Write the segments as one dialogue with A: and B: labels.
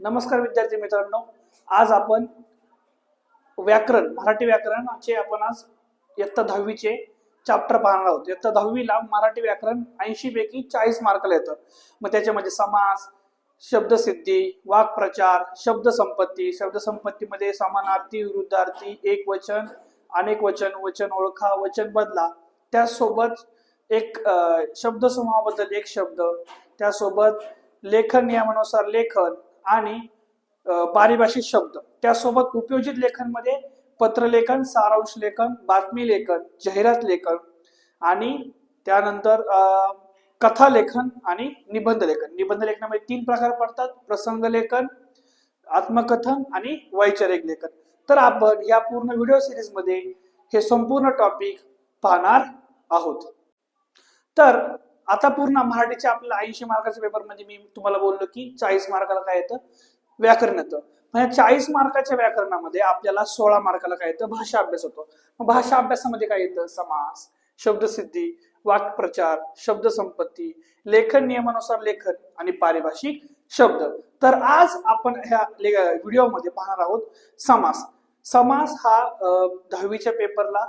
A: नमस्कार विद्यार्थी मित्रांनो. आज आपण व्याकरण मराठी व्याकरणाचे आपण आज इयत्ता दहावीचे चॅप्टर पाहणार आहोत. इयत्ता दहावीला मराठी व्याकरण ऐंशी पैकी चाळीस मार्काला येतं. मग त्याच्यामध्ये समास शब्दसिद्धी वाक्प्रचार शब्दसंपत्ती शब्दसंपत्तीमध्ये समानार्थी विरुद्धार्थी एक वचन अनेक वचन वचन ओळखा वचन बदला. त्यासोबत एक शब्दसमूहाबद्दल एक शब्द त्यासोबत लेखन नियमानुसार लेखन आणि अ, पारिभाषिक शब्द. त्यासोबत उपयोजित लेखनमध्ये पत्रलेखन सारांश लेखन बातमी लेखन जाहिरात लेखन आणि त्यानंतर कथा लेखन आणि निबंध लेखन. निबंध लेखनामध्ये तीन प्रकार पडतात प्रसंग लेखन आत्मकथन आणि वैचारिक लेखन. तर आपण या पूर्ण व्हिडिओ सिरीजमध्ये हे संपूर्ण टॉपिक पाहणार आहोत. तर आता पूर्ण मराठीच्या आपल्या ऐंशी मार्काच्या पेपरमध्ये म्हणजे मी तुम्हाला बोललो की चाळीस मार्काला काय येतं? व्याकरण येतं. पण या चाळीस मार्काच्या व्याकरणामध्ये आपल्याला सोळा मार्काला काय येतं? भाषा अभ्यास होतो. मग भाषा अभ्यासामध्ये काय येतं? समास शब्दसिद्धी वाक्प्रचार शब्दसंपत्ती लेखन नियमानुसार लेखन आणि पारिभाषिक शब्द. तर आज आपण ह्या व्हिडिओमध्ये पाहणार आहोत समास. समास हा दहावीच्या पेपरला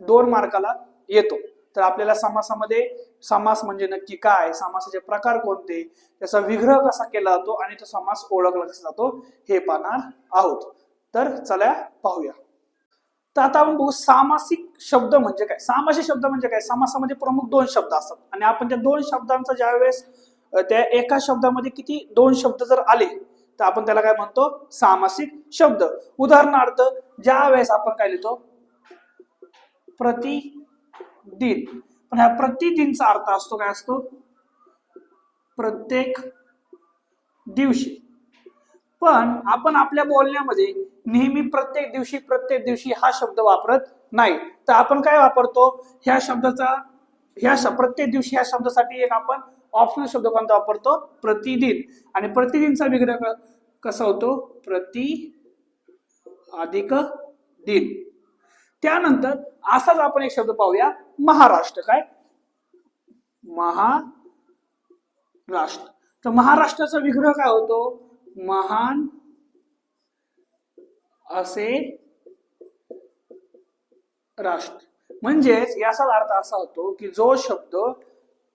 A: दोन मार्काला येतो. तर आपल्याला समासामध्ये समास म्हणजे नक्की काय? समासाचे प्रकार कोणते? त्याचा विग्रह कसा केला जातो आणि तो समास ओळखला कसा जातो? हे पाहणार आहोत. तर चला पाहूया. तर आता आपण बघू सामासिक शब्द म्हणजे काय? सामासिक शब्द म्हणजे काय? समासामध्ये प्रमुख दोन शब्द असतात. आणि आपण त्या दोन शब्दांचा ज्या वेळेस त्या एका शब्दामध्ये किती दोन शब्द जर आले तर आपण त्याला काय म्हणतो? सामासिक शब्द. उदाहरणार्थ ज्या वेळेस आपण काय लिहितो? प्रतिदिन. पण ह्या प्रतिदिनचा अर्थ असतो काय असतो? प्रत्येक दिवशी. पण आपण आपल्या बोलण्यामध्ये नेहमी प्रत्येक दिवशी प्रत्येक दिवशी हा शब्द वापरत नाही. तर आपण काय वापरतो? ह्या शब्दाचा ह्या प्रत्येक दिवशी ह्या शब्दासाठी एक आपण ऑप्शनल शब्द कोणता वापरतो? प्रतिदिन. आणि प्रतिदिनचा विग्रह क- कसा होतो? प्रति अधिक दिन. त्यानंतर असाच आपण एक शब्द पाहूया महाराष्ट्र. काय? महाराष्ट्र. तर महाराष्ट्राचा विग्रह काय होतो? महान असे राष्ट्र. म्हणजेच याचा अर्थ असा होतो की जो शब्द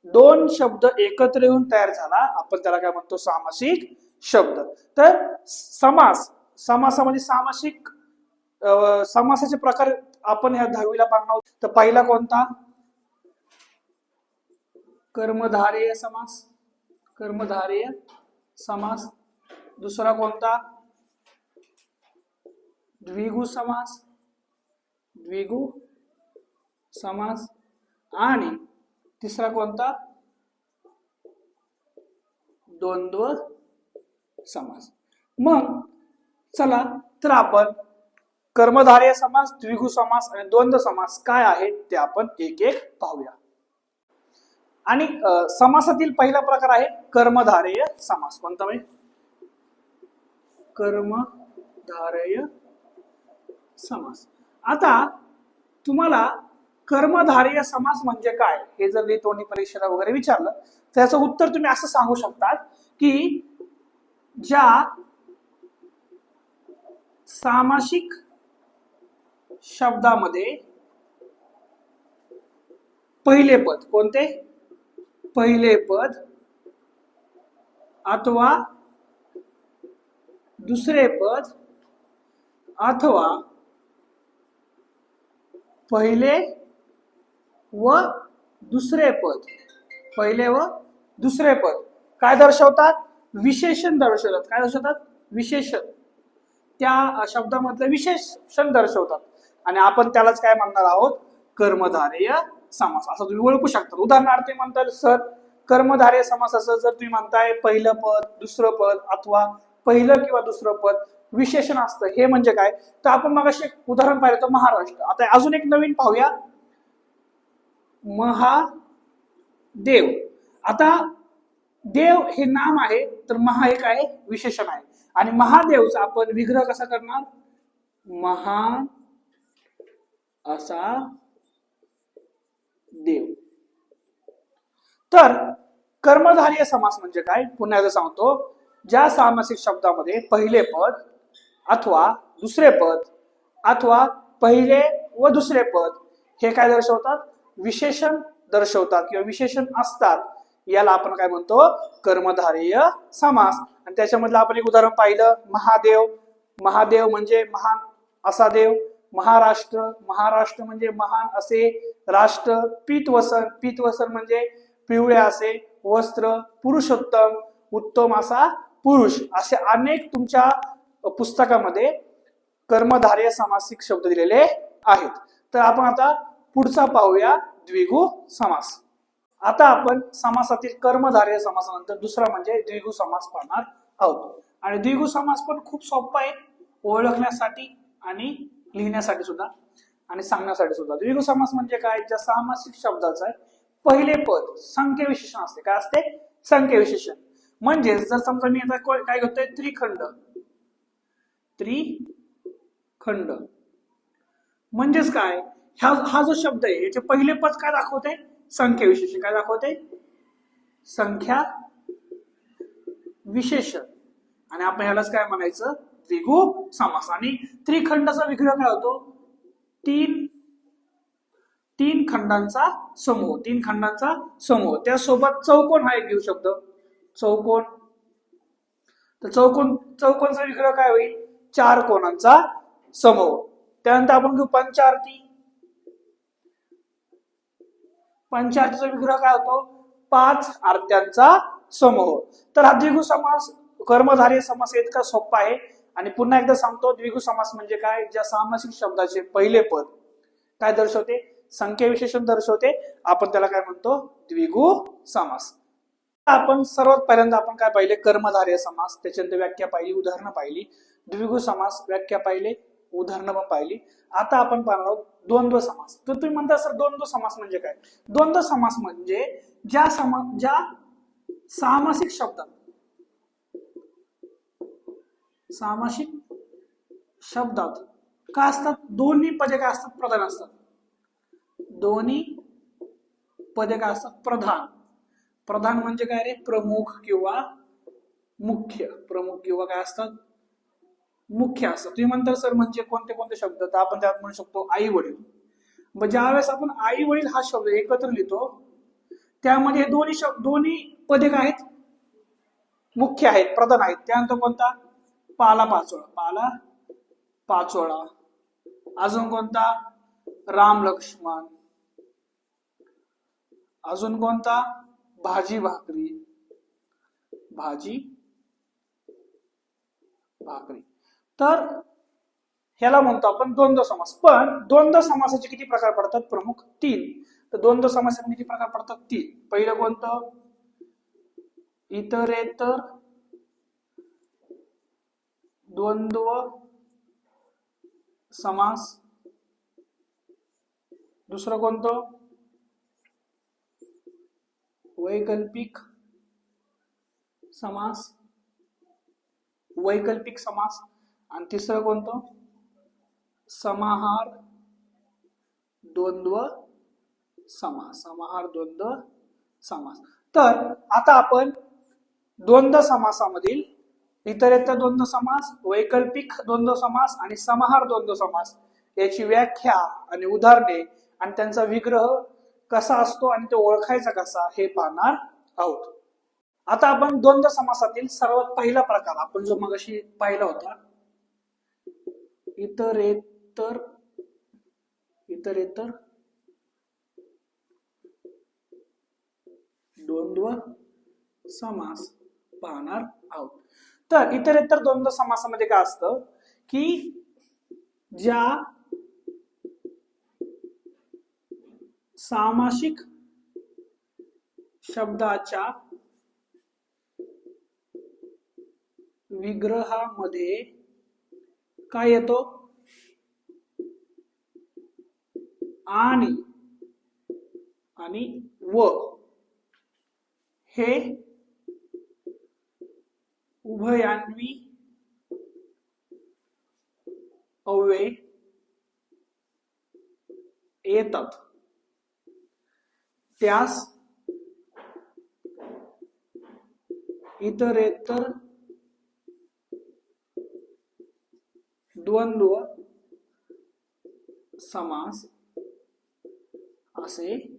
A: दोन शब्द एकत्र येऊन तयार झाला आपण त्याला काय म्हणतो? सामासिक शब्द. तर समास समासामध्ये सामासिक अं, समासाचे प्रकार आपण ह्या दहावीला पाहणार आहोत. तर पहिला कोणता? कर्मधारेय समास. कर्मधारेय समास. दुसरा कोणता? द्विगु समास. द्विगु समास. आणि तिसरा कोणता? द्वंद्व समास. मग चला तर आपण कर्मधारय समास द्विगु समास आणि द्वंद्व समास काय आहेत ते आपण एक एक पाहूया. आणि समासातील पहिला प्रकार आहे कर्मधारय समास. कोणता म्हणजे कर्मधारय समास. आता तुम्हाला कर्मधारय समास म्हणजे काय? हे जर तोंडी परीक्षेला वगैरे विचारलं तर त्याचं उत्तर तुम्ही असं सांगू शकतात की ज्या सामासिक शब्दामध्ये पहिले पद कोणते? पहिले पद अथवा दुसरे पद अथवा पहिले व दुसरे पद. पहिले व दुसरे पद. काय दर्शवतात? विशेषण दर्शवतात. काय दर्शवतात? विशेषण. त्या शब्दामधलं विशेषण दर्शवतात. आणि आपण त्यालाच काय म्हणणार आहोत? कर्मधारय समास. असं तुम्ही ओळखू शकता. उदाहरणार्थ म्हणतात सर कर्मधारय समासाचं जर तुम्ही म्हणताय पहिलं पद दुसरं पद अथवा पहिलं किंवा दुसरं पद विशेषण असतं. हे म्हणजे काय? तर आपण मग एक उदाहरण पाहिलं तर महाराष्ट्र. आता अजून एक नवीन पाहूया. महादेव. आता देव हे नाम आहे तर महा एक आहे विशेषण आहे. आणि महादेवचा आपण विग्रह कसा करणार? महान असा देव. तर कर्मधारय समास म्हणजे काय? पुन्हा एकदा सांगतो. ज्या सामासिक शब्दामध्ये पहिले पद अथवा दुसरे पद अथवा पहिले व दुसरे पद हे काय दर्शवतात? विशेषण दर्शवतात किंवा विशेषण असतात. याला आपण काय म्हणतो? कर्मधारेय समास. आणि त्याच्यामधलं आपण एक उदाहरण पाहिलं. महादेव. महादेव म्हणजे महान असा देव. महाराष्ट्र महाराष्ट्र म्हणजे महान असे राष्ट्र पीतवसन पीतवसन म्हणजे पिवळे असे वस्त्र पुरुषोत्तम उत्तम असा पुरुष असे अनेक तुमच्या पुस्तकामध्ये कर्मधार्य समासिक शब्द दिलेले आहेत. तर आपण आता पुढचा पाहूया द्विगु समास. आता आपण समासातील कर्मधार्य समासानंतर दुसरा म्हणजे द्विगु समास पाहणार आहोत. आणि द्विगु समास पण खूप सोपा आहे ओळखण्यासाठी आणि लिहिण्यासाठी सुद्धा आणि सांगण्यासाठी सुद्धा. द्विगु समास म्हणजे काय? ज्या सामासिक शब्दाचं आहे पहिले पद संख्या विशेषण असते. काय असते? संख्या विशेषण म्हणजे जर समजा मी आता काय करतोय त्रिखंड. त्रिखंड. म्हणजेच काय? ह्या हा जो शब्द आहे याचे पहिले पद काय दाखवते? संख्या विशेषण काय दाखवते? संख्या विशेषण आणि आपण ह्यालाच काय म्हणायचं? द्विगु समास आणि त्रिखंडाचा विग्रह काय होतो? तीन तीन खंडांचा समूह तीन खंडांचा समूह. त्यासोबत चौकोन हा एक घेऊ शकतो. चौकोन. तर चौकोन चौकोनचा विग्रह काय होईल? चार कोणांचा समूह. त्यानंतर आपण घेऊ पंचार्थी पंचारतीचा विग्रह काय होतो? पाच आरत्यांचा समूह. तर हा द्विगु समास कर्मधारय समास इतका सोपा आहे. आणि पुन्हा एकदा सांगतो द्विगु समास म्हणजे काय? ज्या सामासिक शब्दाचे पहिले पद काय दर्शवते? संख्या विशेषण दर्शवते. आपण त्याला काय म्हणतो? द्विगु समास. आपण सर्वात पहिल्यांदा आपण काय पाहिले? कर्मधार्य समास. त्याच्यानंतर व्याख्या पाहिली उदाहरणं पाहिली. द्विगु समास व्याख्या पाहिले उदाहरणं पण पाहिली. आता आपण पाहणार आहोत द्वंद्व समास. तर तुम्ही म्हणता सर द्वंद्व समास म्हणजे काय? द्वंद्व समास म्हणजे ज्या समा ज्या सामासिक शब्दात सामासिक शब्दात काय असतात? दोन्ही पदे काय असतात? प्रधान असतात. दोन्ही पदे काय असतात? प्रधान. प्रधान म्हणजे काय रे? प्रमुख किंवा मुख्य. प्रमुख किंवा काय असतात? मुख्य असतात. तुम्ही म्हणता सर म्हणजे कोणते कोणते शब्द? तर आपण त्यात म्हणू शकतो आई वडील मग ज्यावेळेस आपण आई वडील हा शब्द एकत्र लिहितो त्यामध्ये हे दोन्ही शब्द दोन्ही पदे काय आहेत? मुख्य आहेत प्रधान आहेत. त्यानंतर कोणता? पाला पाचोळा. पाला पाचोळा. अजून कोणता? राम लक्ष्मण. अजून कोणता? भाजी भाकरी. भाजी भाकरी. तर ह्याला म्हणतो आपण द्वंद्व समास. पण द्वंद्व समासाचे किती प्रकार पडतात? प्रमुख तीन. तर द्वंद्व समासाचे किती प्रकार पडतात? तीन. पहिलं कोणतं? इतरेतर द्वंद्व समास. दुसरं कोणतं? वैकल्पिक समास. वैकल्पिक समास. आणि तिसरं कोणतं? समाहार द्वंद्व समास. समाहार द्वंद्व समास. तर आता आपण द्वंद्व समासामधील इतरेतर द्वंद्व समास वैकल्पिक द्वंद्व समास आणि समाहार द्वंद्व समास याची व्याख्या आणि उदाहरणे आणि त्यांचा विग्रह कसा असतो आणि तो ओळखायचा कसा हे पाहणार आहोत. आता आपण द्वंद्व समासातील सर्वात पहिला प्रकार आपण जो मगाशी पाहिला होता इतरेतर इतरेतर द्वंद्व समास पाहणार आहोत. तर इतरेतर द्वंद्व समासामध्ये काय असतं? की ज्या सामासिक शब्दाच्या विग्रहामध्ये काय येतो? आणि आणि व. हे उभयान्वी अव्यय. येतात. त्यास इतरेतर द्वंद्व समास असे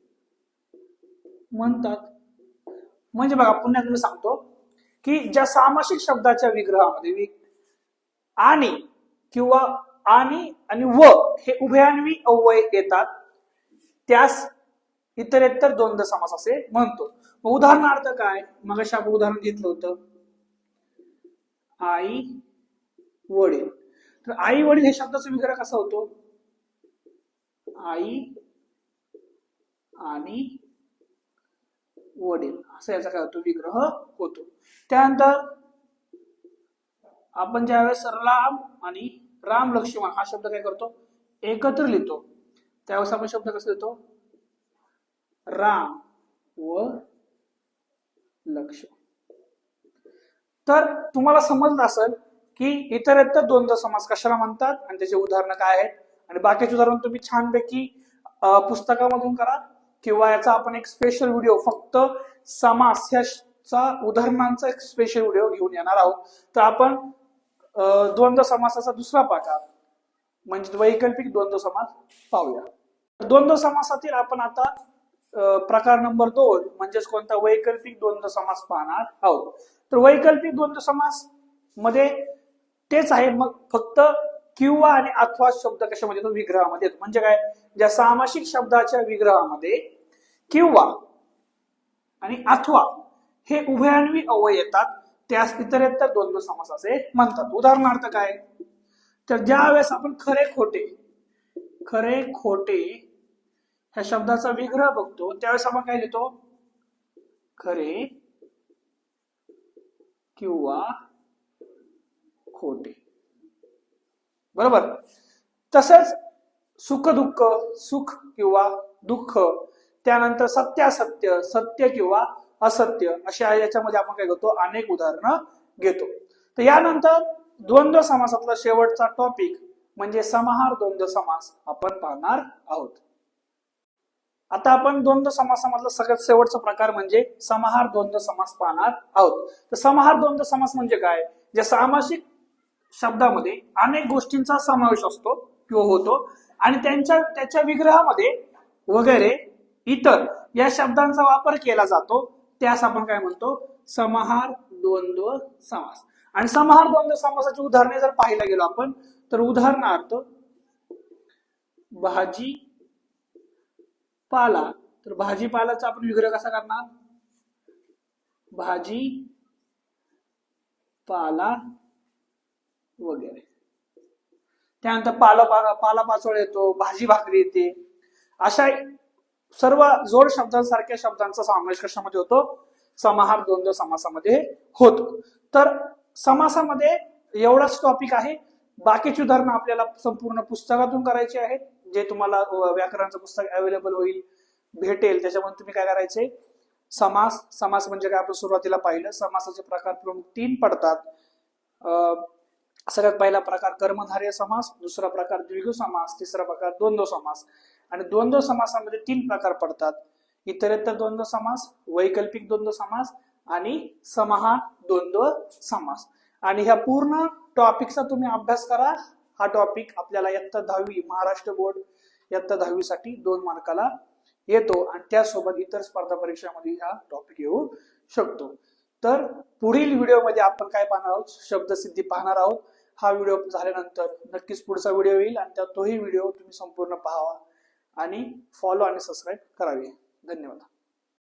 A: म्हणतात. म्हणजे बघा पुन्हा सांगतो. की ज्या सामासिक शब्दाच्या विग्रहामध्ये आणि किंवा आणि आणि व हे उभयान्वी अव्यय येतात त्यास इतरेतर द्वंद्व समास असे म्हणतो. उदाहरणार्थ काय? मग आपण उदाहरण घेतलं होतं. आई वडील. तर आई वडील हे शब्दाचा विग्रह कसा होतो? आई आणि वडील असा याचा काय होतो? विग्रह होतो. त्यानंतर आपण ज्यावेळेस राम आणि राम लक्ष्मण हा शब्द काय करतो? एकत्र लिहितो. त्यावेळेस आपण शब्द कसा लिहितो? राम व लक्ष्मण. तर तुम्हाला समजलं असेल की इतरत्र द्वंद्व समास कशाला म्हणतात? आणि त्याचे उदाहरणं काय आहेत? आणि बाकीचे उदाहरण तुम्ही छानपैकी पुस्तकामधून करा. किंवा याचा आपण एक स्पेशल व्हिडिओ फक्त समास ह्याचा उदाहरणांचा एक स्पेशल व्हिडिओ घेऊन येणार आहोत. तर आपण द्वंद्व समासाचा दुसरा प्रकार म्हणजे वैकल्पिक द्वंद्व समास पाहूया. द्वंद्व समासातील आपण आता प्रकार नंबर दोन म्हणजेच कोणता? वैकल्पिक द्वंद्व समास पाहणार आहोत. तर वैकल्पिक द्वंद्व समासमध्ये तेच आहे. मग फक्त किंवा आणि अथवा शब्द कशामध्ये येतो? विग्रहामध्ये येतो. म्हणजे काय? ज्या सामासिक शब्दाच्या विग्रहामध्ये किंवा आणि अथवा हे उभयान्वी अवय येतात त्यास इतरेतर द्वंद्व समास असे म्हणतात. उदाहरणार्थ काय? तर ज्या वेळेस आपण खरे खोटे खरे खोटे ह्या शब्दाचा विग्रह बघतो त्यावेळेस आपण काय लिहितो? खरे किंवा खोटे. बरोबर? तसंच सुख दुःख सुख किंवा दुःख त्यानंतर सत्यासत्य सत्य किंवा असत्य अशा याच्यामध्ये आपण काय करतो? अनेक उदाहरणं घेतो. तर यानंतर द्वंद्व समासातला शेवटचा टॉपिक म्हणजे समाहार द्वंद्व समास आपण पाहणार आहोत. आता आपण द्वंद्व समासामधला सगळ्यात शेवटचा प्रकार म्हणजे समाहार द्वंद्व समास पाहणार आहोत. तर समाहार द्वंद्व समास म्हणजे काय? जे सामासिक शब्दामध्ये अनेक गोष्टींचा समावेश असतो किंवा होतो आणि त्यांच्या त्याच्या विग्रहामध्ये वगैरे इतर या शब्दांचा वापर केला जातो त्यास आपण काय म्हणतो? समाहार द्वंद्व समास. आणि समाहार द्वंद्व समासाची उदाहरणे जर पाहायला गेलो आपण तर उदाहरणार्थ भाजी पाला. तर भाजीपालाचा आपण विग्रह कसा करणार? भाजी पाला वगैरे. त्यानंतर पाला पाला पाचोळ येतो भाजी भाकरी येते. अशा सर्व जोड शब्दांसारख्या शब्दांचा समावेश कशामध्ये होतो? समाहार द्वंद्व समासामध्ये होतो. तर समासामध्ये एवढाच टॉपिक आहे. बाकीची उदाहरणं आपल्याला संपूर्ण पुस्तकातून करायची आहेत. जे तुम्हाला व्याकरणाचं पुस्तक अवेलेबल होईल भेटेल त्याच्यामध्ये तुम्ही काय करायचे? समास समास म्हणजे काय? आपण सुरुवातीला पाहिलं. समासाचे प्रकार प्रमुख तीन पडतात. सगळ्यात पहिला प्रकार कर्मधार्य समास दुसरा प्रकार द्विगु समास तिसरा प्रकार द्वंद्व समास. आणि द्वंद्व समासामध्ये तीन प्रकार पडतात. इतरत्र द्वंद्व समास वैकल्पिक द्वंद्व समास आणि समहा द्वंद्व समास. आणि ह्या पूर्ण टॉपिकचा तुम्ही अभ्यास करा. हा टॉपिक आपल्याला इयत्ता दहावी महाराष्ट्र बोर्ड इयत्ता दहावीसाठी दोन मार्काला येतो आणि त्यासोबत इतर स्पर्धा परीक्षामध्ये हा टॉपिक येऊ शकतो. तर पुढील व्हिडिओमध्ये आपण काय पाहणार आहोत? शब्दसिद्धी पाहणार आहोत. हा व्हिडिओ झाल्यानंतर नक्कीच पुढचा व्हिडिओ येईल आणि त्या तोही व्हिडिओ तुम्ही संपूर्ण पाहावा. आणि फॉलो आणि सबस्क्राईब करावी. धन्यवाद.